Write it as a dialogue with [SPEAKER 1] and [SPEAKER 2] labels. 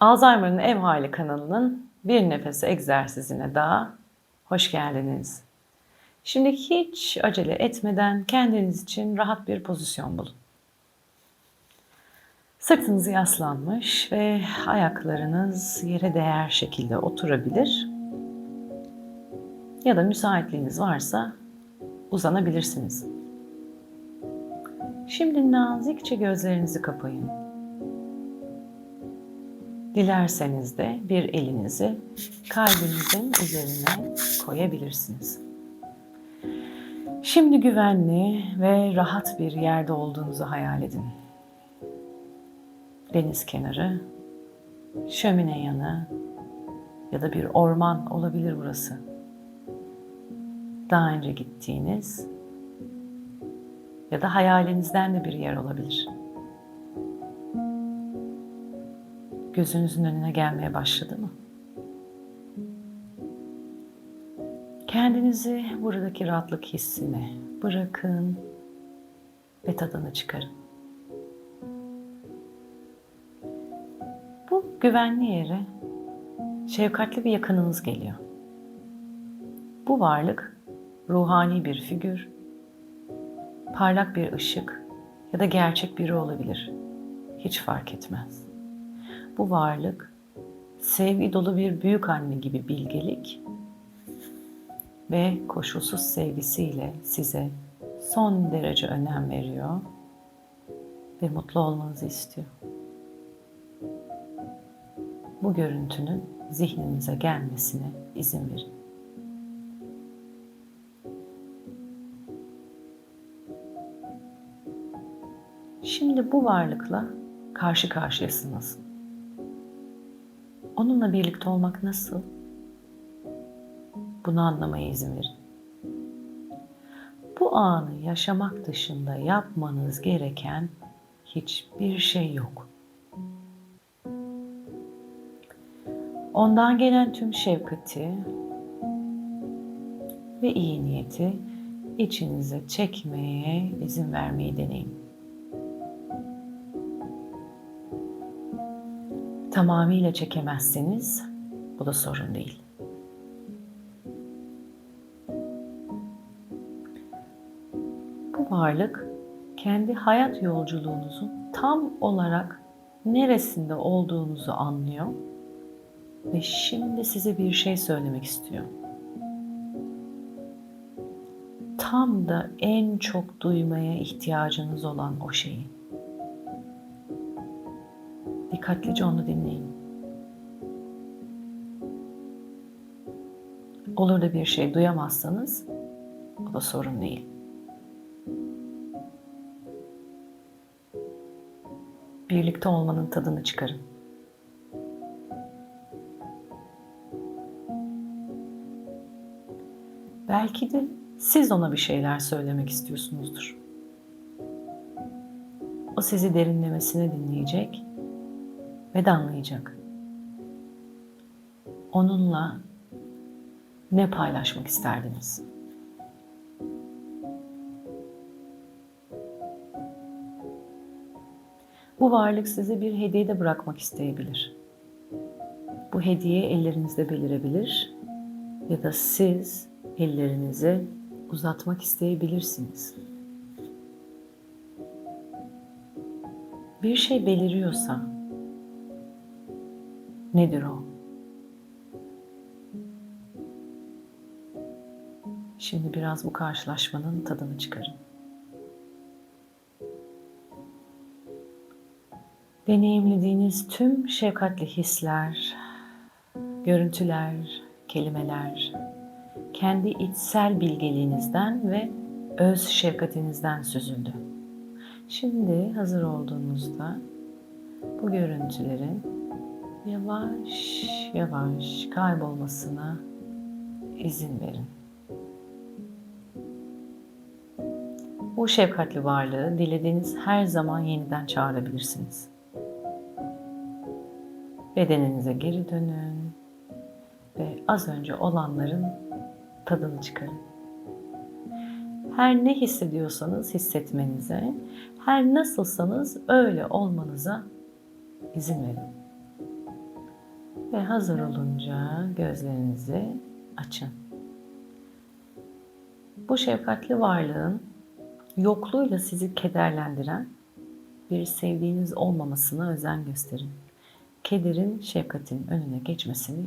[SPEAKER 1] Alzheimer'ın Ev Hali kanalının bir nefes egzersizine daha hoş geldiniz. Şimdi hiç acele etmeden kendiniz için rahat bir pozisyon bulun. Sırtınız yaslanmış ve ayaklarınız yere değer şekilde oturabilir. Ya da müsaitliğiniz varsa uzanabilirsiniz. Şimdi nazikçe gözlerinizi kapayın. Dilerseniz de bir elinizi kalbinizin üzerine koyabilirsiniz. Şimdi güvenli ve rahat bir yerde olduğunuzu hayal edin. Deniz kenarı, şömine yanı ya da bir orman olabilir burası. Daha önce gittiğiniz ya da hayalinizden de bir yer olabilir. Gözünüzün önüne gelmeye başladı mı? Kendinizi buradaki rahatlık hissine bırakın ve tadını çıkarın. Bu güvenli yere şefkatli bir yakınınız geliyor. Bu varlık ruhani bir figür, parlak bir ışık ya da gerçek biri olabilir. Hiç fark etmez. Bu varlık sevgi dolu bir büyük anne gibi bilgelik ve koşulsuz sevgisiyle size son derece önem veriyor ve mutlu olmanızı istiyor. Bu görüntünün zihninize gelmesine izin verin. Şimdi bu varlıkla karşı karşıyasınız. Onunla birlikte olmak nasıl? Bunu anlamaya izin verin. Bu anı yaşamak dışında yapmanız gereken hiçbir şey yok. Ondan gelen tüm şefkati ve iyi niyeti içinize çekmeye izin vermeyi deneyin. Tamamıyla çekemezseniz bu da sorun değil. Bu varlık kendi hayat yolculuğunuzun tam olarak neresinde olduğunuzu anlıyor ve şimdi size bir şey söylemek istiyor. Tam da en çok duymaya ihtiyacınız olan o şeyi. Dikkatlice onu dinleyin. Olur da bir şey duyamazsanız o da sorun değil. Birlikte olmanın tadını çıkarın. Belki de siz ona bir şeyler söylemek istiyorsunuzdur. O sizi derinlemesine dinleyecek ve de anlayacak. Onunla ne paylaşmak isterdiniz? Bu varlık size bir hediye de bırakmak isteyebilir. Bu hediye ellerinizde belirebilir ya da siz ellerinizi uzatmak isteyebilirsiniz. Bir şey beliriyorsa nedir o? Şimdi biraz bu karşılaşmanın tadını çıkarın. Deneyimlediğiniz tüm şefkatli hisler, görüntüler, kelimeler, kendi içsel bilgeliğinizden ve öz şefkatinizden süzüldü. Şimdi hazır olduğunuzda bu görüntülerin yavaş yavaş kaybolmasına izin verin. Bu şefkatli varlığı dilediğiniz her zaman yeniden çağırabilirsiniz. Bedeninize geri dönün ve az önce olanların tadını çıkarın. Her ne hissediyorsanız hissetmenize, her nasılsanız öyle olmanıza izin verin. Ve hazır olunca gözlerinizi açın. Bu şefkatli varlığın yokluğuyla sizi kederlendiren bir sevdiğiniz olmamasına özen gösterin. Kederin şefkatin önüne geçmesini